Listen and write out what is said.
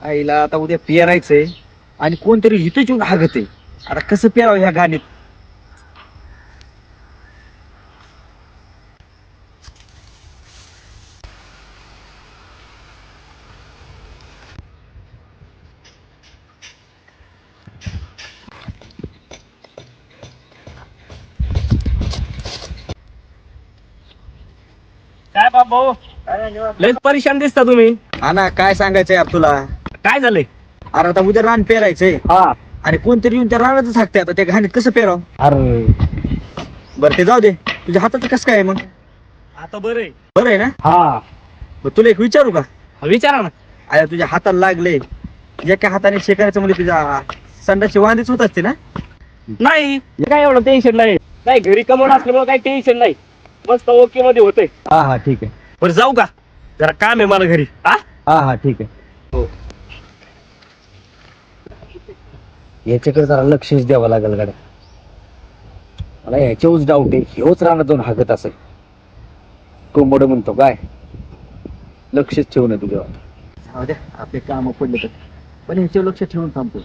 आईला आता उद्या पेरायचंय आणि कोणतरी इथेच येऊन हागत आहे आता कसं पेरावं ह्या गाणीत काय बाबा? लयच परेशान दिसता तुम्ही. हा ना काय सांगायचंय यार तुला? काय झालंय? अरे आता उद्या रान पेरायचंय. हा. आणि कोणतरी येऊन त्या रानातच हाकते आता त्या घाणीत कसं पेराव? अरे. बरं ते जाऊ दे तुझ्या हातात कसं काय आहे मग? आता बरं आहे बरं आहे ना? हा. मग तुला एक विचारू का? विचारा ना. अरे तुझ्या हाताला लागले एका हाताने शेकायचं म्हणजे तुझ्या संडाची वांदीच होत असते ना? नाही. काय एवढं टेन्शन नाही. नाही घरी कमवून असल्यामुळे काही टेन्शन नाही. मस्त ओके मध्ये होतंय. हा हा ठीक आहे. बरं जाऊ का? जरा काम आहे मला घरी. हा? हा हा ठीक आहे. याच्याकडे जरा लक्षच द्यावं लागेल गाड्या. मला ह्याच्यावरच डाऊट आहे. ह्योच राहणार जाऊन हागत असेल. कोंबड म्हणतो काय लक्षच ठेवून नये तुझ्यावर. जाऊ द्या आपले काम पडले तर. पण ह्याच्यावर लक्ष ठेवून थांबतो.